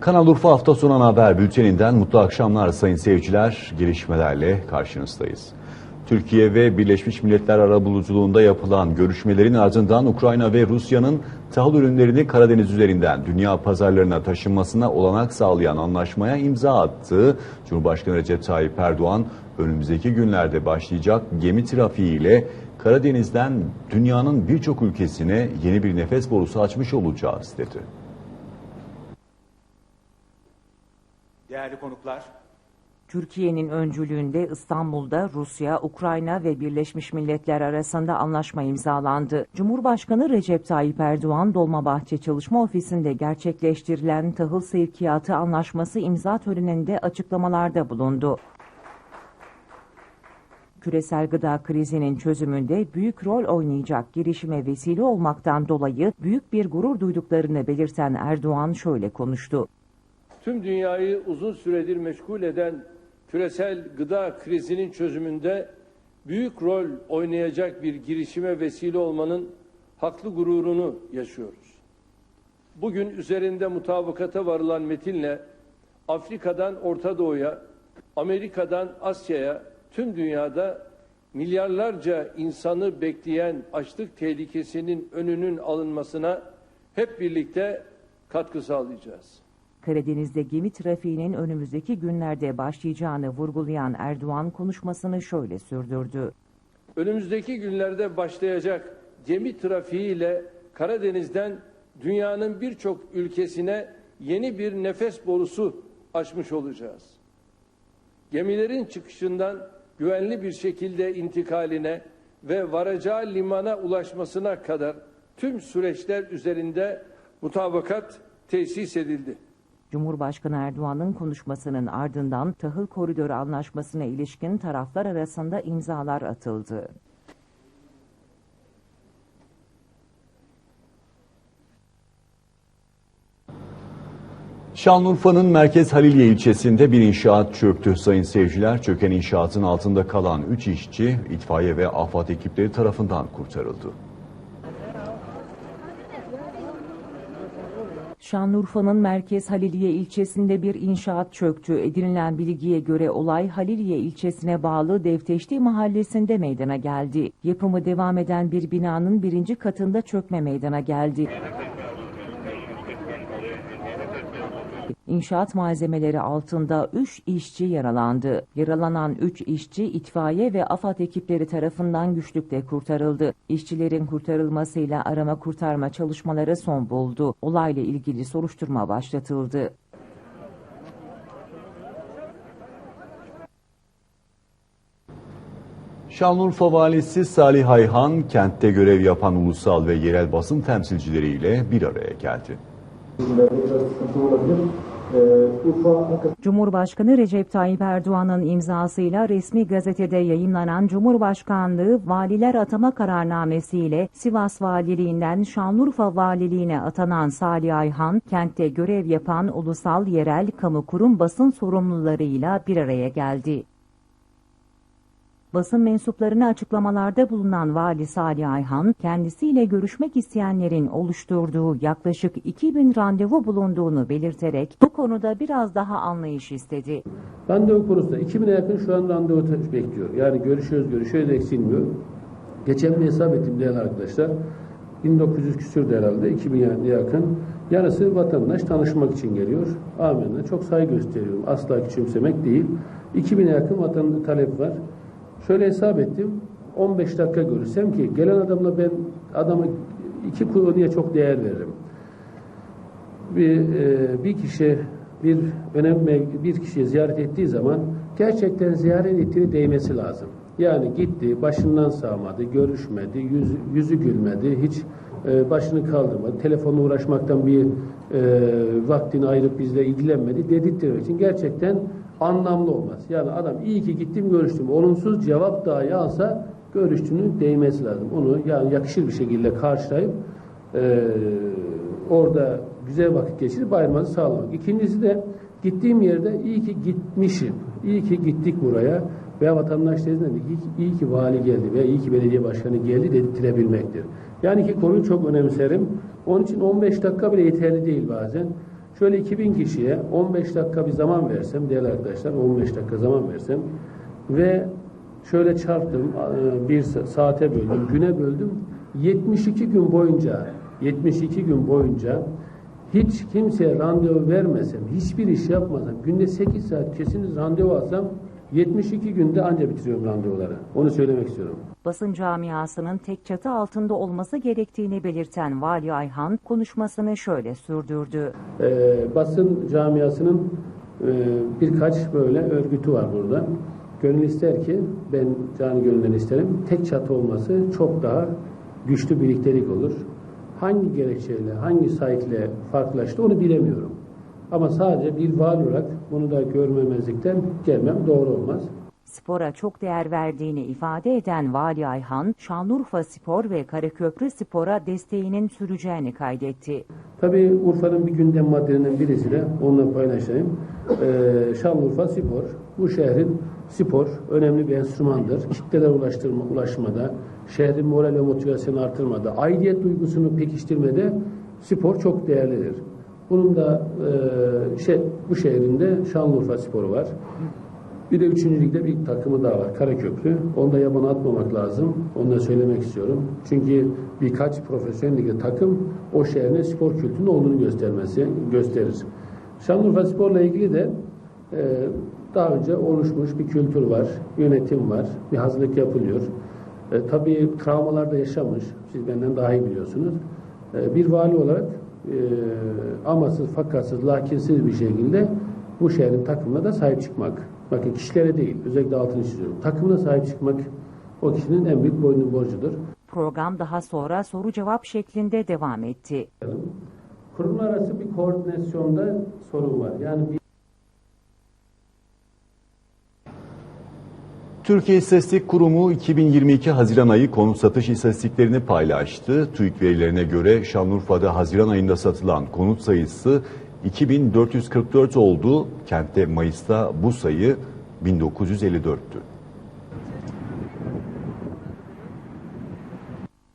Kanal Urfa hafta sonu ana haber bülteninden mutlu akşamlar sayın seyirciler. Gelişmelerle karşınızdayız. Türkiye ve Birleşmiş Milletler arabuluculuğunda yapılan görüşmelerin ardından Ukrayna ve Rusya'nın tahıl ürünlerini Karadeniz üzerinden dünya pazarlarına taşınmasına olanak sağlayan anlaşmaya imza attı. Cumhurbaşkanı Recep Tayyip Erdoğan önümüzdeki günlerde başlayacak gemi trafiğiyle Karadeniz'den dünyanın birçok ülkesine yeni bir nefes borusu açmış olacağız dedi. Değerli konuklar, Türkiye'nin öncülüğünde İstanbul'da Rusya, Ukrayna ve Birleşmiş Milletler arasında anlaşma imzalandı. Cumhurbaşkanı Recep Tayyip Erdoğan, Dolmabahçe Çalışma Ofisi'nde gerçekleştirilen tahıl sevkiyatı anlaşması imza töreninde açıklamalarda bulundu. Küresel gıda krizinin çözümünde büyük rol oynayacak girişime vesile olmaktan dolayı büyük bir gurur duyduklarını belirten Erdoğan şöyle konuştu. Tüm dünyayı uzun süredir meşgul eden küresel gıda krizinin çözümünde büyük rol oynayacak bir girişime vesile olmanın haklı gururunu yaşıyoruz. Bugün üzerinde mutabakata varılan metinle Afrika'dan Orta Doğu'ya, Amerika'dan Asya'ya, tüm dünyada milyarlarca insanı bekleyen açlık tehlikesinin önünün alınmasına hep birlikte katkı sağlayacağız. Karadeniz'de gemi trafiğinin önümüzdeki günlerde başlayacağını vurgulayan Erdoğan konuşmasını şöyle sürdürdü. Önümüzdeki günlerde başlayacak gemi trafiğiyle Karadeniz'den dünyanın birçok ülkesine yeni bir nefes borusu açmış olacağız. Gemilerin çıkışından güvenli bir şekilde intikaline ve varacağı limana ulaşmasına kadar tüm süreçler üzerinde mutabakat tesis edildi. Cumhurbaşkanı Erdoğan'ın konuşmasının ardından tahıl koridoru anlaşmasına ilişkin taraflar arasında imzalar atıldı. Şanlıurfa'nın Merkez Haliliye ilçesinde bir inşaat çöktü sayın seyirciler. Çöken inşaatın altında kalan 3 işçi itfaiye ve AFAD ekipleri tarafından kurtarıldı. Şanlıurfa'nın Merkez Haliliye ilçesinde bir inşaat çöktü. Edinilen bilgiye göre olay Haliliye ilçesine bağlı Devteşti mahallesinde meydana geldi. Yapımı devam eden bir binanın birinci katında çökme meydana geldi. İnşaat malzemeleri altında 3 işçi yaralandı. Yaralanan 3 işçi itfaiye ve AFAD ekipleri tarafından güçlükle kurtarıldı. İşçilerin kurtarılmasıyla arama kurtarma çalışmaları son buldu. Olayla ilgili soruşturma başlatıldı. Şanlıurfa Valisi Salih Ayhan kentte görev yapan ulusal ve yerel basın temsilcileriyle bir araya geldi. Cumhurbaşkanı Recep Tayyip Erdoğan'ın imzasıyla resmi gazetede yayımlanan Cumhurbaşkanlığı Valiler Atama Kararnamesiyle Sivas Valiliğinden Şanlıurfa Valiliğine atanan Salih Ayhan, kentte görev yapan ulusal yerel kamu kurum basın sorumlularıyla bir araya geldi. Basın mensuplarına açıklamalarda bulunan Vali Salih Ayhan, kendisiyle görüşmek isteyenlerin oluşturduğu yaklaşık 2000 randevu bulunduğunu belirterek bu konuda biraz daha anlayış istedi. Randevu konusunda 2000'e yakın şu an randevu bekliyor. Yani görüşüyoruz görüşüyoruz eksilmiyor. Geçen bir hesap ettim değerli arkadaşlar. 1900 küsür de herhalde 2000'e yakın. Yarısı vatandaş tanışmak için geliyor. Amenna. Çok saygı gösteriyorum. Asla küçümsemek değil. 2000'e yakın vatandaş talep var. Şöyle hesap ettim. 15 dakika görürsem ki gelen adamla ben adama iki konuya çok değer veririm bir e, bir kişi bir önemli bir kişiyi ziyaret ettiği zaman gerçekten ziyaret ettiğini değmesi lazım. Yani gitti, başından sağmadı, görüşmedi, yüz, yüzü gülmedi, hiç e, başını kaldırmadı, telefonla uğraşmaktan bir e, vaktini ayırıp bizle ilgilenmedi dedirttirmek için gerçekten anlamlı olmaz. Yani adam iyi ki gittim görüştüm, olumsuz cevap dahi alsa görüştüğünü değmesi lazım. Onu yani yakışır bir şekilde karşılayıp e, orada güzel vakit geçirip ayrılmanızı sağlamak. İkincisi de gittiğim yerde iyi ki gitmişim. İyi ki gittik buraya veya vatandaş dediğinde iyi iyi ki vali geldi veya iyi ki belediye başkanı geldi dedirtirebilmektir. Yani ki konuyu çok önemserim. Onun için 15 dakika bile yeterli değil bazen. Şöyle 2000 kişiye 15 dakika bir zaman versem değerli arkadaşlar 15 dakika zaman versem ve şöyle çarptım e, bir sa- saate böldüm güne böldüm 72 gün boyunca 72 gün boyunca hiç kimseye randevu vermesem, hiçbir iş yapmasam, günde 8 saat kesin randevu alsam 72 günde anca bitiriyorum randevuları. Onu söylemek istiyorum. Basın camiasının tek çatı altında olması gerektiğini belirten Vali Ayhan konuşmasını şöyle sürdürdü. Ee, basın camiasının e, birkaç böyle örgütü var burada. Gönül ister ki, ben canı gönülden isterim, tek çatı olması çok daha güçlü birliktelik olur. Hangi gerekçeyle, hangi saykle farklılaştı onu bilemiyorum. Ama sadece bir vali olarak bunu da görmemezlikten gelmem doğru olmaz. Spora çok değer verdiğini ifade eden Vali Ayhan, Şanlıurfa Spor ve Karaköprü Spor'a desteğinin süreceğini kaydetti. Tabii Urfa'nın bir gündem maddelerinden birisi de onunla paylaşayım. Ee, Şanlıurfa Spor. Bu şehrin spor önemli bir enstrümandır. Kitleler ulaştırma, ulaşmada, şehrin moral ve motivasyonu artırmada, aidiyet duygusunu pekiştirmede spor çok değerlidir. Bunun da e, şey, bu şehrinde Şanlıurfa Sporu var. Bir de üçüncü ligde bir takımı daha var. Karaköprü. Onu da yabana atmamak lazım. Onu da söylemek istiyorum. Çünkü birkaç profesyonel ligde takım o şehrin spor kültürünün olduğunu göstermesi gösterir. Şanlıurfa Spor'la ilgili de e, daha önce oluşmuş bir kültür var. Yönetim var. Bir hazırlık yapılıyor. E, tabii travmalar da yaşamış. Siz benden daha iyi biliyorsunuz. E, bir vali olarak e, amasız, fakatsız, lakinsiz bir şekilde bu şehrin takımına da sahip çıkmak. Bakın kişilere değil, özellikle altını çiziyorum. Takımına sahip çıkmak o kişinin en büyük boynu borcudur. Program daha sonra soru cevap şeklinde devam etti. Kurumlar arası bir koordinasyonda sorun var. Yani bir Türkiye İstatistik Kurumu 2022 Haziran ayı konut satış istatistiklerini paylaştı. TÜİK verilerine göre Şanlıurfa'da Haziran ayında satılan konut sayısı 2444 oldu. Kentte Mayıs'ta bu sayı 1954'tü.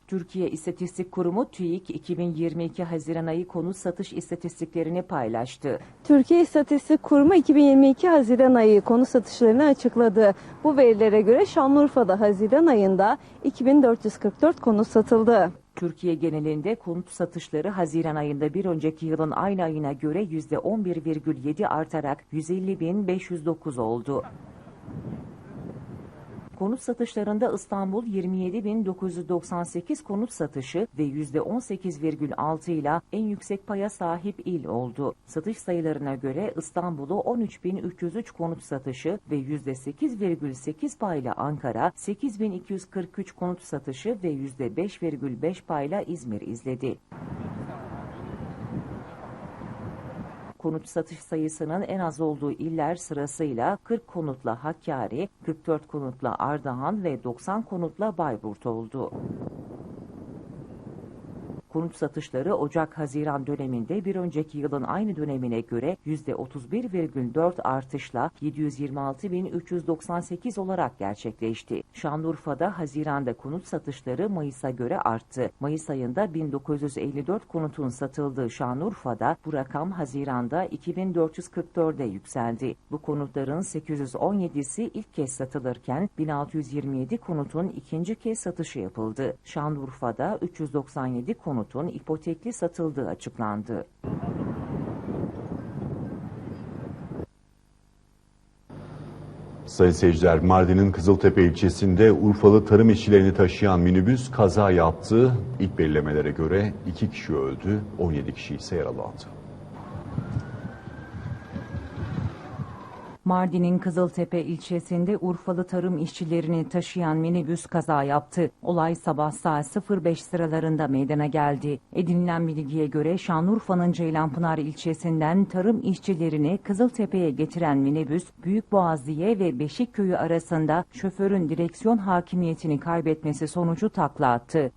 Türkiye İstatistik Kurumu TÜİK 2022 Haziran ayı konut satış istatistiklerini paylaştı. Türkiye İstatistik Kurumu 2022 Haziran ayı konu satışlarını açıkladı. Bu verilere göre Şanlıurfa'da Haziran ayında 2444 konut satıldı. Türkiye genelinde konut satışları Haziran ayında bir önceki yılın aynı ayına göre %11,7 artarak 150.509 oldu. Konut satışlarında İstanbul 27.998 konut satışı ve %18,6 ile en yüksek paya sahip il oldu. Satış sayılarına göre İstanbul'u 13.303 konut satışı ve %8,8 payla Ankara, 8.243 konut satışı ve %5,5 payla İzmir izledi. Konut satış sayısının en az olduğu iller sırasıyla 40 konutla Hakkari, 44 konutla Ardahan ve 90 konutla Bayburt oldu. Konut satışları Ocak-Haziran döneminde bir önceki yılın aynı dönemine göre %31,4 artışla 726.398 olarak gerçekleşti. Şanlıurfa'da Haziran'da konut satışları Mayıs'a göre arttı. Mayıs ayında 1954 konutun satıldığı Şanlıurfa'da bu rakam Haziran'da 2444'e yükseldi. Bu konutların 817'si ilk kez satılırken 1627 konutun ikinci kez satışı yapıldı. Şanlıurfa'da 397 konutun ipotekli satıldığı açıklandı. Sayın seyirciler, Mardin'in Kızıltepe ilçesinde Urfalı tarım işçilerini taşıyan minibüs kaza yaptı. İlk belirlemelere göre 2 kişi öldü, 17 kişi ise yaralandı. Mardin'in Kızıltepe ilçesinde Urfalı tarım işçilerini taşıyan minibüs kaza yaptı. Olay sabah saat 05 sıralarında meydana geldi. Edinilen bilgiye göre Şanlıurfa'nın Ceylanpınar ilçesinden tarım işçilerini Kızıltepe'ye getiren minibüs Büyükboğazlı'ya ve Beşikköy'ü arasında şoförün direksiyon hakimiyetini kaybetmesi sonucu takla attı.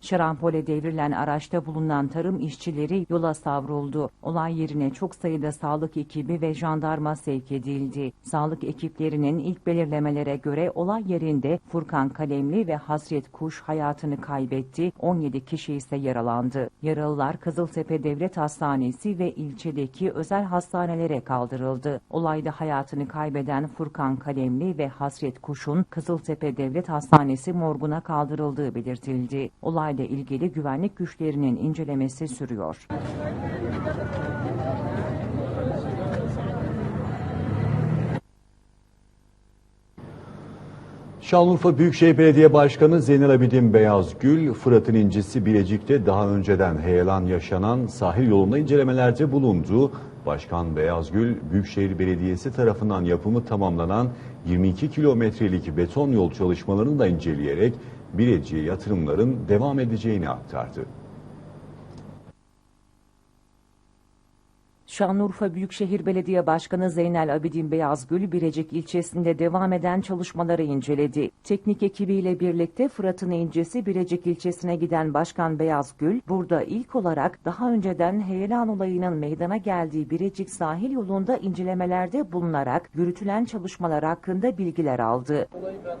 Şarampole devrilen araçta bulunan tarım işçileri yola savruldu. Olay yerine çok sayıda sağlık ekibi ve jandarma sevk edildi. Sağlık ekiplerinin ilk belirlemelere göre olay yerinde Furkan Kalemli ve Hasret Kuş hayatını kaybetti. 17 kişi ise yaralandı. Yaralılar Kızıltepe Devlet Hastanesi ve ilçedeki özel hastanelere kaldırıldı. Olayda hayatını kaybeden Furkan Kalemli ve Hasret Kuş'un Kızıltepe Devlet Hastanesi morguna kaldırıldığı belirtildi. Olayla ilgili güvenlik güçlerinin incelemesi sürüyor. Şanlıurfa Büyükşehir Belediye Başkanı Zeynel Abidin Beyazgül, Fırat'ın incisi Bilecik'te daha önceden heyelan yaşanan sahil yolunda incelemelerde bulundu. Başkan Beyazgül, Büyükşehir Belediyesi tarafından yapımı tamamlanan 22 kilometrelik beton yol çalışmalarını da inceleyerek Bilecik'e yatırımların devam edeceğini aktardı. Şanlıurfa Büyükşehir Belediye Başkanı Zeynel Abidin Beyazgül, Birecik ilçesinde devam eden çalışmaları inceledi. Teknik ekibiyle birlikte Fırat'ın incesi Birecik ilçesine giden Başkan Beyazgül, burada ilk olarak daha önceden heyelan olayının meydana geldiği Birecik sahil yolunda incelemelerde bulunarak yürütülen çalışmalar hakkında bilgiler aldı. Olayı ben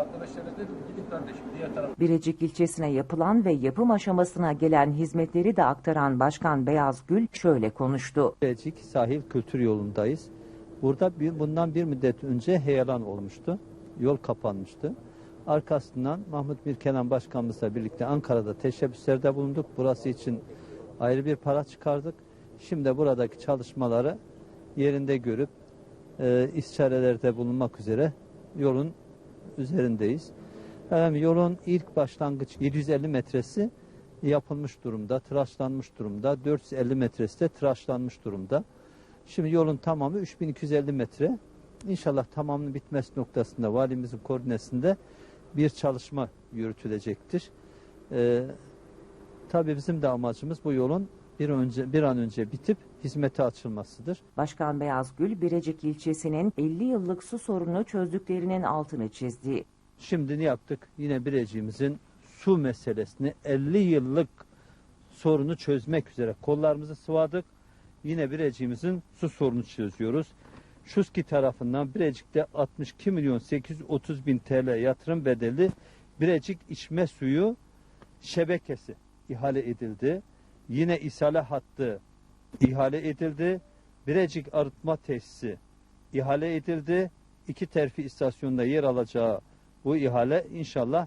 arkadaşlara dedim gidin kardeşim diğer tarafa. Birecik ilçesine yapılan ve yapım aşamasına gelen hizmetleri de aktaran Başkan Beyazgül şöyle konuştu. Bilecik sahil kültür yolundayız. Burada bir, bundan bir müddet önce heyelan olmuştu. Yol kapanmıştı. Arkasından Mahmut Mirkenan Başkanımızla birlikte Ankara'da teşebbüslerde bulunduk. Burası için ayrı bir para çıkardık. Şimdi buradaki çalışmaları yerinde görüp e, istişarelerde bulunmak üzere yolun üzerindeyiz. Efendim, yolun ilk başlangıç 750 metresi yapılmış durumda, tıraşlanmış durumda. 450 metresi de tıraşlanmış durumda. Şimdi yolun tamamı 3250 metre. İnşallah tamamının bitmesi noktasında valimizin koordinesinde bir çalışma yürütülecektir. Ee, tabii bizim de amacımız bu yolun bir önce bir an önce bitip hizmete açılmasıdır. Başkan Beyazgül, Birecik ilçesinin 50 yıllık su sorununu çözdüklerinin altını çizdi. Şimdi ne yaptık? Yine Birecik'imizin su meselesini 50 yıllık sorunu çözmek üzere kollarımızı sıvadık. Yine Birecik'imizin su sorunu çözüyoruz. Şuski tarafından Birecik'te 62 milyon 830 bin TL yatırım bedeli Birecik içme suyu şebekesi ihale edildi. Yine isale hattı ihale edildi. Birecik arıtma tesisi ihale edildi. İki terfi istasyonunda yer alacağı bu ihale inşallah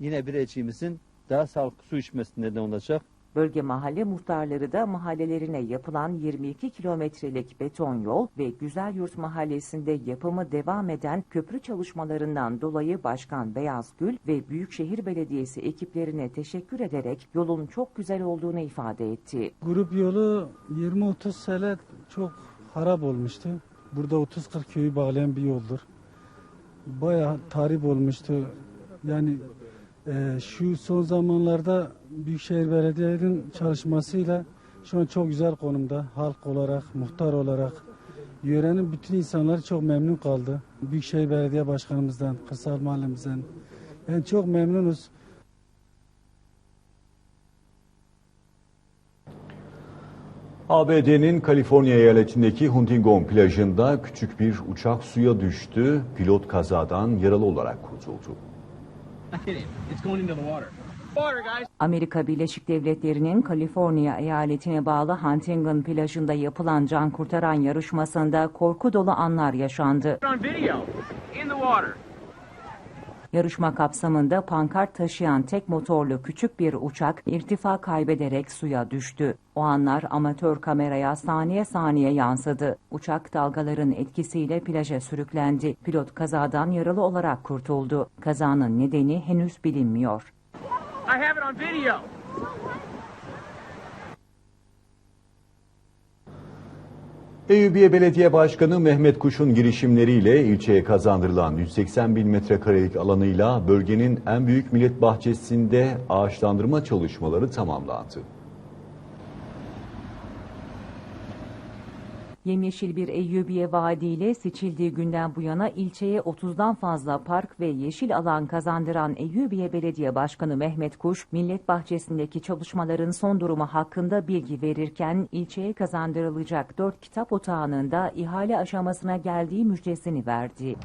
yine Birecik'imizin daha sağlıklı su içmesine neden olacak. Bölge mahalle muhtarları da mahallelerine yapılan 22 kilometrelik beton yol ve Güzelyurt mahallesinde yapımı devam eden köprü çalışmalarından dolayı Başkan Beyazgül ve Büyükşehir Belediyesi ekiplerine teşekkür ederek yolun çok güzel olduğunu ifade etti. Grup yolu 20-30 sene çok harap olmuştu. Burada 30-40 köyü bağlayan bir yoldur. Bayağı tarif olmuştu. Yani e, şu son zamanlarda Büyükşehir Belediye'nin çalışmasıyla şu an çok güzel konumda. Halk olarak, muhtar olarak yörenin bütün insanları çok memnun kaldı. Büyükşehir Belediye Başkanımızdan, Kırsal Mahallemizden. Yani çok memnunuz. ABD'nin Kaliforniya eyaletindeki Huntington plajında küçük bir uçak suya düştü. Pilot kazadan yaralı olarak kurtuldu. Amerika Birleşik Devletleri'nin Kaliforniya eyaletine bağlı Huntington plajında yapılan can kurtaran yarışmasında korku dolu anlar yaşandı. Yarışma kapsamında pankart taşıyan tek motorlu küçük bir uçak irtifa kaybederek suya düştü. O anlar amatör kameraya saniye saniye yansıdı. Uçak dalgaların etkisiyle plaja sürüklendi. Pilot kazadan yaralı olarak kurtuldu. Kazanın nedeni henüz bilinmiyor. I have it on video. Eyüpiye Belediye Başkanı Mehmet Kuş'un girişimleriyle ilçeye kazandırılan 180 bin metrekarelik alanıyla bölgenin en büyük millet bahçesinde ağaçlandırma çalışmaları tamamlandı. Yemyeşil bir Eyyubiye vaadiyle seçildiği günden bu yana ilçeye 30'dan fazla park ve yeşil alan kazandıran Eyyubiye Belediye Başkanı Mehmet Kuş, Millet Bahçesi'ndeki çalışmaların son durumu hakkında bilgi verirken ilçeye kazandırılacak 4 kitap otağının da ihale aşamasına geldiği müjdesini verdi.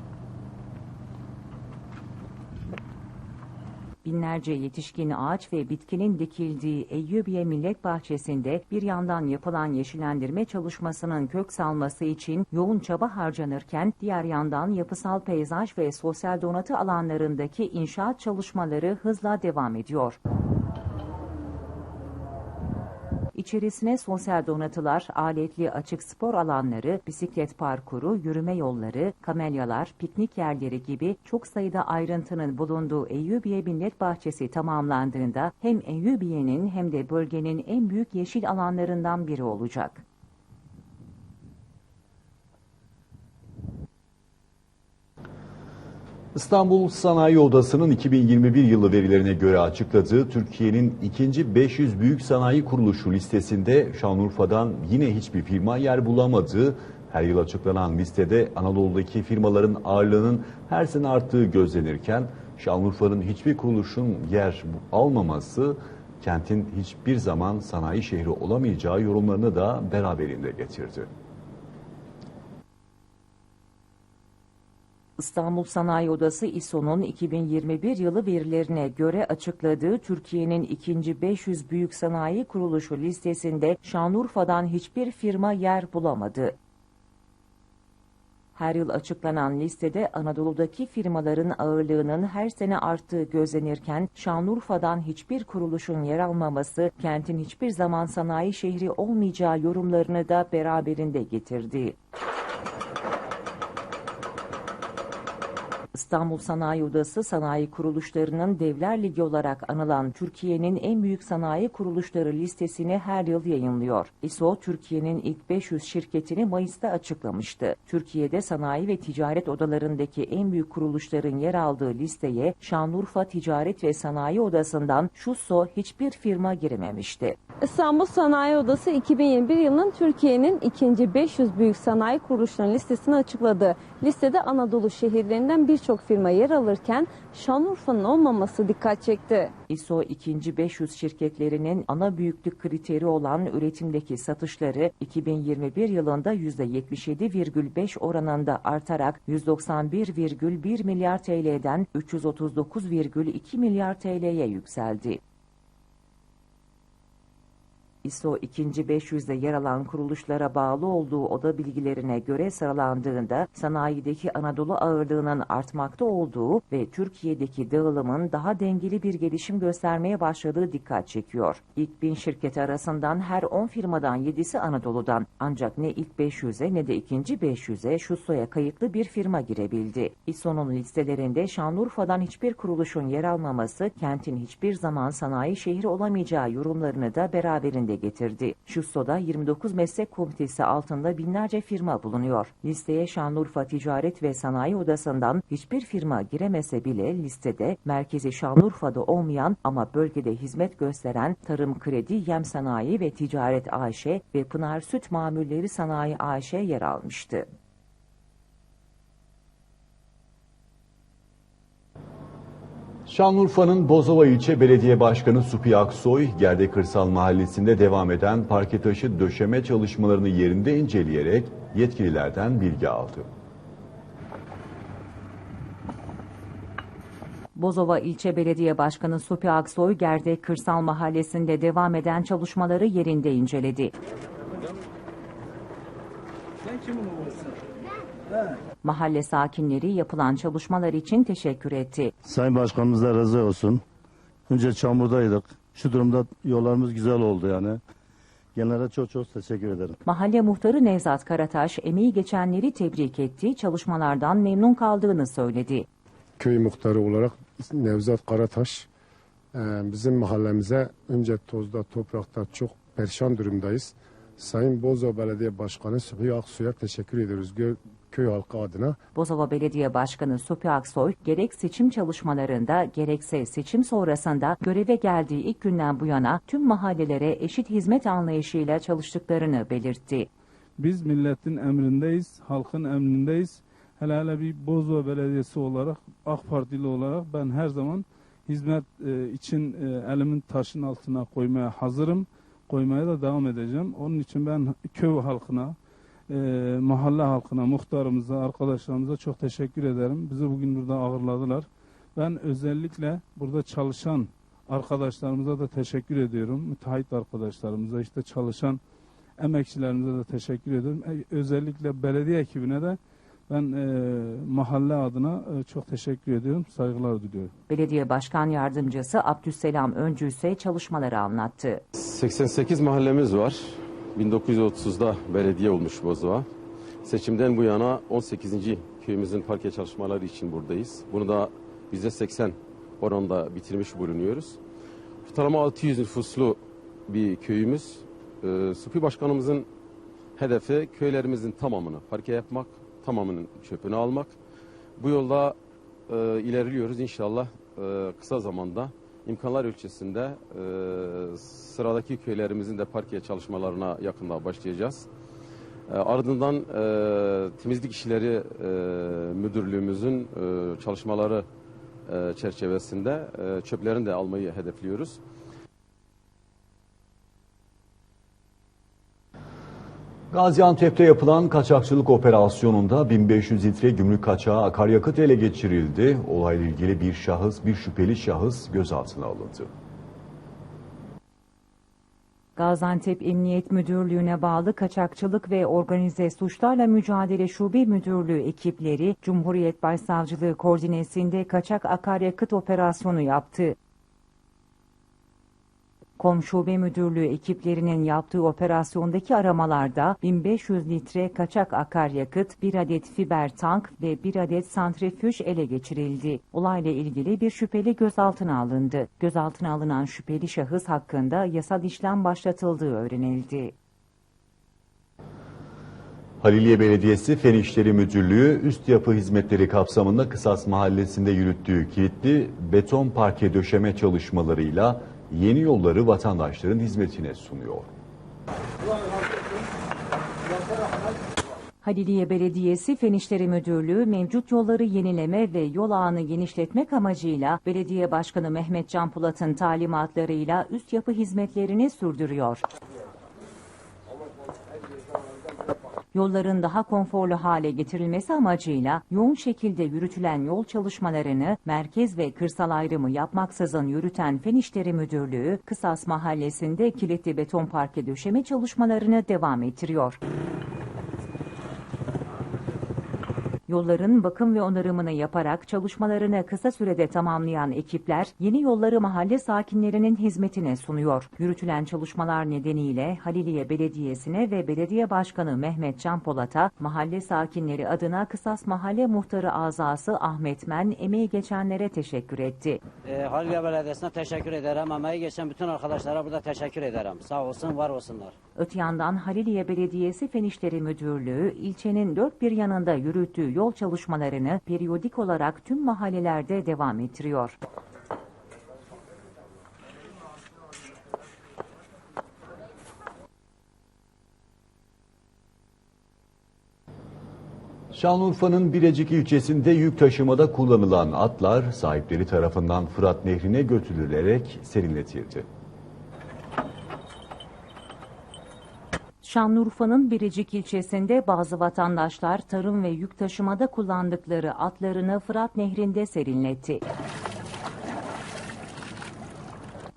Binlerce yetişkin ağaç ve bitkinin dikildiği Eyyubiye Millet Bahçesi'nde bir yandan yapılan yeşillendirme çalışmasının kök salması için yoğun çaba harcanırken diğer yandan yapısal peyzaj ve sosyal donatı alanlarındaki inşaat çalışmaları hızla devam ediyor. İçerisine sosyal donatılar, aletli açık spor alanları, bisiklet parkuru, yürüme yolları, kamelyalar, piknik yerleri gibi çok sayıda ayrıntının bulunduğu Eyyubiye Millet Bahçesi tamamlandığında hem Eyyubiye'nin hem de bölgenin en büyük yeşil alanlarından biri olacak. İstanbul Sanayi Odası'nın 2021 yılı verilerine göre açıkladığı Türkiye'nin ikinci 500 büyük sanayi kuruluşu listesinde Şanlıurfa'dan yine hiçbir firma yer bulamadığı, her yıl açıklanan listede Anadolu'daki firmaların ağırlığının her sene arttığı gözlenirken Şanlıurfa'nın hiçbir kuruluşun yer almaması kentin hiçbir zaman sanayi şehri olamayacağı yorumlarını da beraberinde getirdi. İstanbul Sanayi Odası İSO'nun 2021 yılı verilerine göre açıkladığı Türkiye'nin ikinci 500 büyük sanayi kuruluşu listesinde Şanlıurfa'dan hiçbir firma yer bulamadı. Her yıl açıklanan listede Anadolu'daki firmaların ağırlığının her sene arttığı gözlenirken Şanlıurfa'dan hiçbir kuruluşun yer almaması kentin hiçbir zaman sanayi şehri olmayacağı yorumlarını da beraberinde getirdi. İstanbul Sanayi Odası sanayi kuruluşlarının Devler Ligi olarak anılan Türkiye'nin en büyük sanayi kuruluşları listesini her yıl yayınlıyor. ISO Türkiye'nin ilk 500 şirketini Mayıs'ta açıklamıştı. Türkiye'de sanayi ve ticaret odalarındaki en büyük kuruluşların yer aldığı listeye Şanlıurfa Ticaret ve Sanayi Odası'ndan Şusso hiçbir firma girememişti. İstanbul Sanayi Odası 2021 yılının Türkiye'nin ikinci 500 büyük sanayi kuruluşlarının listesini açıkladı. Listede Anadolu şehirlerinden birçok firma yer alırken Şanlıurfa'nın olmaması dikkat çekti. ISO ikinci 500 şirketlerinin ana büyüklük kriteri olan üretimdeki satışları 2021 yılında %77,5 oranında artarak 191,1 milyar TL'den 339,2 milyar TL'ye yükseldi. ISO 2. 500'de yer alan kuruluşlara bağlı olduğu oda bilgilerine göre sıralandığında sanayideki Anadolu ağırlığının artmakta olduğu ve Türkiye'deki dağılımın daha dengeli bir gelişim göstermeye başladığı dikkat çekiyor. İlk 1000 şirket arasından her 10 firmadan 7'si Anadolu'dan ancak ne ilk 500'e ne de ikinci 500'e Şusso'ya kayıtlı bir firma girebildi. ISO'nun listelerinde Şanlıurfa'dan hiçbir kuruluşun yer almaması kentin hiçbir zaman sanayi şehri olamayacağı yorumlarını da beraberinde getirdi. Şusso'da 29 meslek komitesi altında binlerce firma bulunuyor. Listeye Şanlıurfa Ticaret ve Sanayi Odası'ndan hiçbir firma giremese bile listede merkezi Şanlıurfa'da olmayan ama bölgede hizmet gösteren Tarım Kredi Yem Sanayi ve Ticaret AŞ ve Pınar Süt Mamulleri Sanayi AŞ yer almıştı. Şanlıurfa'nın Bozova İlçe Belediye Başkanı Supi Aksoy, Gerde Kırsal Mahallesi'nde devam eden parke taşı döşeme çalışmalarını yerinde inceleyerek yetkililerden bilgi aldı. Bozova İlçe Belediye Başkanı Supi Aksoy, Gerde Kırsal Mahallesi'nde devam eden çalışmaları yerinde inceledi. Mahalle sakinleri yapılan çalışmalar için teşekkür etti. Sayın Başkanımız da razı olsun. Önce çamurdaydık. Şu durumda yollarımız güzel oldu yani. Genelde çok çok teşekkür ederim. Mahalle muhtarı Nevzat Karataş, emeği geçenleri tebrik etti, çalışmalardan memnun kaldığını söyledi. köy muhtarı olarak Nevzat Karataş e, bizim mahallemize önce tozda toprakta çok perişan durumdayız. Sayın Bozo Belediye Başkanı Sübhi Aksu'ya teşekkür ediyoruz köy halkı adına. Bozova Belediye Başkanı Supi Aksoy, gerek seçim çalışmalarında gerekse seçim sonrasında göreve geldiği ilk günden bu yana tüm mahallelere eşit hizmet anlayışıyla çalıştıklarını belirtti. Biz milletin emrindeyiz, halkın emrindeyiz. Hele hele bir Bozova Belediyesi olarak, AK Partili olarak ben her zaman hizmet e, için e, elimin taşın altına koymaya hazırım. Koymaya da devam edeceğim. Onun için ben köy halkına, e, mahalle halkına, muhtarımıza, arkadaşlarımıza çok teşekkür ederim. Bizi bugün burada ağırladılar. Ben özellikle burada çalışan arkadaşlarımıza da teşekkür ediyorum. Müteahhit arkadaşlarımıza, işte çalışan emekçilerimize de teşekkür ediyorum. E, Özellikle belediye ekibine de ben e, mahalle adına e, çok teşekkür ediyorum. Saygılar diliyorum. Belediye Başkan Yardımcısı Abdüsselam Öncü ise çalışmaları anlattı. 88 mahallemiz var. 1930'da belediye olmuş Bozova. Seçimden bu yana 18. köyümüzün parke çalışmaları için buradayız. Bunu da %80 oranda bitirmiş bulunuyoruz. Ortalama 600 nüfuslu bir köyümüz. Ee, Supi Başkanımızın hedefi köylerimizin tamamını parke yapmak, tamamının çöpünü almak. Bu yolda e, ilerliyoruz inşallah e, kısa zamanda imkanlar ölçüsünde e, sıradaki köylerimizin de parke çalışmalarına yakında başlayacağız. E, ardından e, temizlik işleri e, müdürlüğümüzün e, çalışmaları e, çerçevesinde e, çöplerini de almayı hedefliyoruz. Gaziantep'te yapılan kaçakçılık operasyonunda 1500 litre gümrük kaçağı akaryakıt ele geçirildi. Olayla ilgili bir şahıs, bir şüpheli şahıs gözaltına alındı. Gaziantep Emniyet Müdürlüğü'ne bağlı Kaçakçılık ve Organize Suçlarla Mücadele Şube Müdürlüğü ekipleri Cumhuriyet Başsavcılığı koordinesinde kaçak akaryakıt operasyonu yaptı. Kom Şube Müdürlüğü ekiplerinin yaptığı operasyondaki aramalarda 1500 litre kaçak akaryakıt, 1 adet fiber tank ve 1 adet santrifüj ele geçirildi. Olayla ilgili bir şüpheli gözaltına alındı. Gözaltına alınan şüpheli şahıs hakkında yasal işlem başlatıldığı öğrenildi. Haliliye Belediyesi Fen İşleri Müdürlüğü üst yapı hizmetleri kapsamında Kısas Mahallesi'nde yürüttüğü kilitli beton parke döşeme çalışmalarıyla yeni yolları vatandaşların hizmetine sunuyor. Haliliye Belediyesi Fen İşleri Müdürlüğü mevcut yolları yenileme ve yol ağını genişletmek amacıyla Belediye Başkanı Mehmet Can Pulat'ın talimatlarıyla üst yapı hizmetlerini sürdürüyor. Yolların daha konforlu hale getirilmesi amacıyla yoğun şekilde yürütülen yol çalışmalarını merkez ve kırsal ayrımı yapmaksızın yürüten Fen İşleri Müdürlüğü, Kısas Mahallesi'nde kilitli beton parke döşeme çalışmalarını devam ettiriyor. Yolların bakım ve onarımını yaparak çalışmalarını kısa sürede tamamlayan ekipler yeni yolları mahalle sakinlerinin hizmetine sunuyor. Yürütülen çalışmalar nedeniyle Haliliye Belediyesi'ne ve Belediye Başkanı Mehmet Can Polat'a mahalle sakinleri adına Kısas Mahalle Muhtarı Azası Ahmet Men emeği geçenlere teşekkür etti. E, Halilye Belediyesi'ne teşekkür ederim. Emeği geçen bütün arkadaşlara burada teşekkür ederim. Sağ olsun, var olsunlar. Öte yandan Haliliye Belediyesi Fen İşleri Müdürlüğü ilçenin dört bir yanında yürüttüğü yol çalışmalarını periyodik olarak tüm mahallelerde devam ettiriyor. Şanlıurfa'nın Birecik ilçesinde yük taşımada kullanılan atlar sahipleri tarafından Fırat Nehri'ne götürülerek serinletildi. Şanlıurfa'nın Biricik ilçesinde bazı vatandaşlar tarım ve yük taşımada kullandıkları atlarını Fırat Nehri'nde serinletti.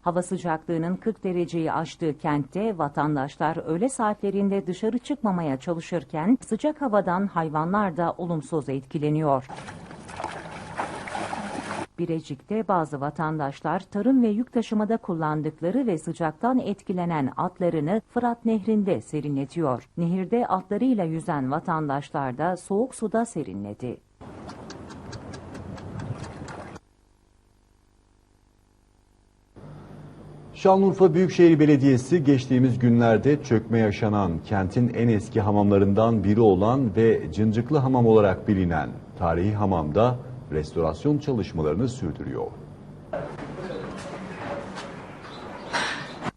Hava sıcaklığının 40 dereceyi aştığı kentte vatandaşlar öğle saatlerinde dışarı çıkmamaya çalışırken sıcak havadan hayvanlar da olumsuz etkileniyor. Birecik'te bazı vatandaşlar tarım ve yük taşımada kullandıkları ve sıcaktan etkilenen atlarını Fırat Nehri'nde serinletiyor. Nehirde atlarıyla yüzen vatandaşlar da soğuk suda serinledi. Şanlıurfa Büyükşehir Belediyesi geçtiğimiz günlerde çökme yaşanan kentin en eski hamamlarından biri olan ve Cıncıklı Hamam olarak bilinen tarihi hamamda restorasyon çalışmalarını sürdürüyor.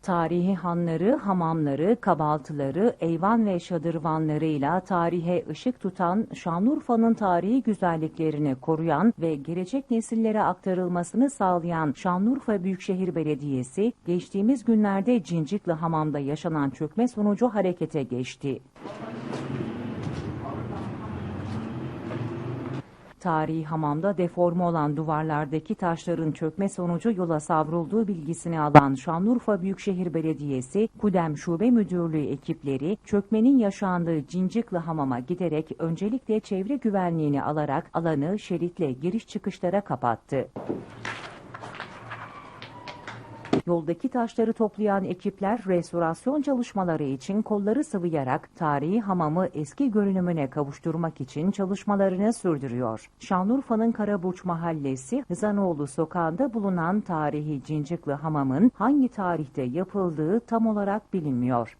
Tarihi hanları, hamamları, kabaltıları, eyvan ve şadırvanlarıyla tarihe ışık tutan, Şanlıurfa'nın tarihi güzelliklerini koruyan ve gelecek nesillere aktarılmasını sağlayan Şanlıurfa Büyükşehir Belediyesi, geçtiğimiz günlerde Cincikli Hamam'da yaşanan çökme sonucu harekete geçti. Tarihi hamamda deforme olan duvarlardaki taşların çökme sonucu yola savrulduğu bilgisini alan Şanlıurfa Büyükşehir Belediyesi, Kudem Şube Müdürlüğü ekipleri çökmenin yaşandığı Cincikli Hamam'a giderek öncelikle çevre güvenliğini alarak alanı şeritle giriş çıkışlara kapattı. Yoldaki taşları toplayan ekipler restorasyon çalışmaları için kolları sıvayarak tarihi hamamı eski görünümüne kavuşturmak için çalışmalarını sürdürüyor. Şanlıurfa'nın Karaburç Mahallesi Hızanoğlu Sokağı'nda bulunan tarihi Cincikli Hamam'ın hangi tarihte yapıldığı tam olarak bilinmiyor.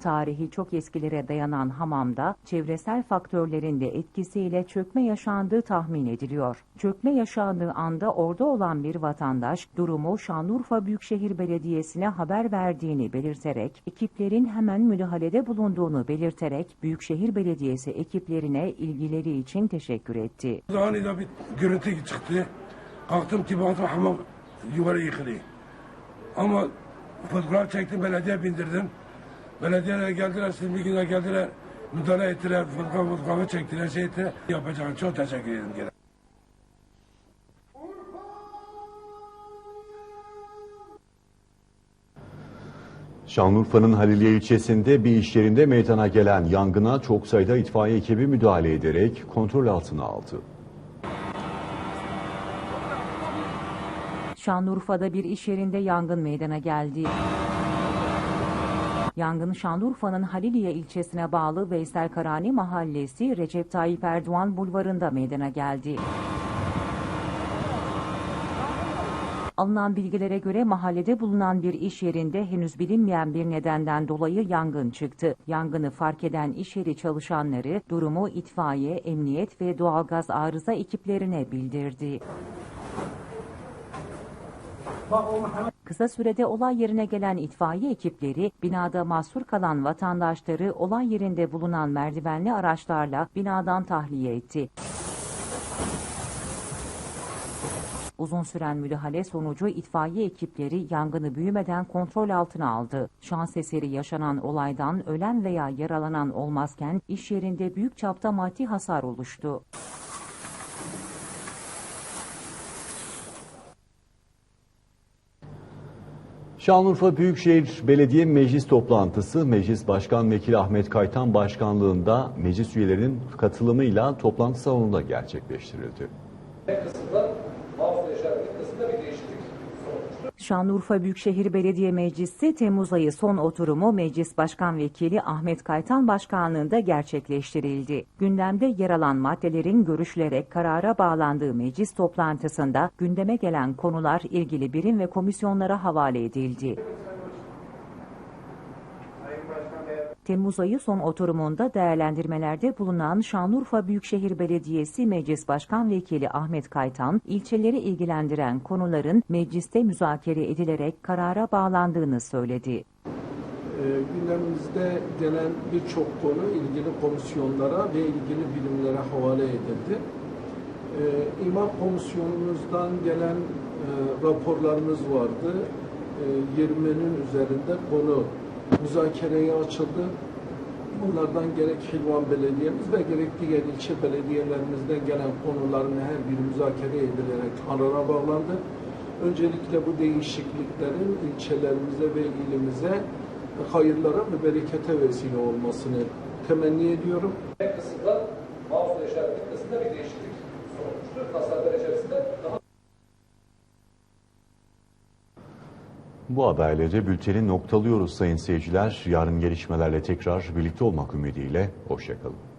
Tarihi çok eskilere dayanan hamamda çevresel faktörlerin de etkisiyle çökme yaşandığı tahmin ediliyor. Çökme yaşandığı anda orada olan bir vatandaş durumu Şanlıurfa Büyükşehir Belediyesi'ne haber verdiğini belirterek ekiplerin hemen müdahalede bulunduğunu belirterek Büyükşehir Belediyesi ekiplerine ilgileri için teşekkür etti. Aniden bir görüntü çıktı. Kalktım ki hamam yuvarı yıkılıyor. Ama fotoğraf çektim belediye bindirdim. Belediyeler geldiler, siz bir güne geldiler, müdahale ettiler, fotoğraf, fotoğrafı çektiler, şey ettiler. Yapacağım çok teşekkür ederim. gene. Şanlıurfa'nın Haliliye ilçesinde bir iş yerinde meydana gelen yangına çok sayıda itfaiye ekibi müdahale ederek kontrol altına aldı. Şanlıurfa'da bir iş yerinde yangın meydana geldi. Yangın Şanlıurfa'nın Haliliye ilçesine bağlı Veysel Karani Mahallesi Recep Tayyip Erdoğan bulvarında meydana geldi. Alınan bilgilere göre mahallede bulunan bir iş yerinde henüz bilinmeyen bir nedenden dolayı yangın çıktı. Yangını fark eden iş yeri çalışanları durumu itfaiye, emniyet ve doğalgaz arıza ekiplerine bildirdi. Kısa sürede olay yerine gelen itfaiye ekipleri binada mahsur kalan vatandaşları olay yerinde bulunan merdivenli araçlarla binadan tahliye etti. Uzun süren müdahale sonucu itfaiye ekipleri yangını büyümeden kontrol altına aldı. Şans eseri yaşanan olaydan ölen veya yaralanan olmazken iş yerinde büyük çapta maddi hasar oluştu. Şanlıurfa Büyükşehir Belediye Meclis toplantısı Meclis Başkan Vekili Ahmet Kaytan başkanlığında meclis üyelerinin katılımıyla toplantı salonunda gerçekleştirildi. kısımda mahfuz yaşarlık kısımda bir değişiklik Şanlıurfa Büyükşehir Belediye Meclisi Temmuz ayı son oturumu Meclis Başkan Vekili Ahmet Kaytan başkanlığında gerçekleştirildi. Gündemde yer alan maddelerin görüşülerek karara bağlandığı meclis toplantısında gündeme gelen konular ilgili birim ve komisyonlara havale edildi. Temmuz ayı son oturumunda değerlendirmelerde bulunan Şanlıurfa Büyükşehir Belediyesi Meclis Başkan Vekili Ahmet Kaytan, ilçeleri ilgilendiren konuların mecliste müzakere edilerek karara bağlandığını söyledi. Ee, gündemimizde gelen birçok konu ilgili komisyonlara ve ilgili bilimlere havale edildi. Ee, İmar komisyonumuzdan gelen e, raporlarımız vardı. E, 20'nin üzerinde konu müzakereye açıldı. Bunlardan gerek Hilvan Belediye'miz ve gerek diğer ilçe belediyelerimizden gelen konuların her biri müzakere edilerek karara bağlandı. Öncelikle bu değişikliklerin ilçelerimize ve ilimize hayırlara ve berekete vesile olmasını temenni ediyorum. kısımda mahfuz yaşarlık kısımda bir değişiklik olmuştur. Tasarlar içerisinde daha Bu haberleri bülteni noktalıyoruz sayın seyirciler. Yarın gelişmelerle tekrar birlikte olmak ümidiyle. Hoşçakalın.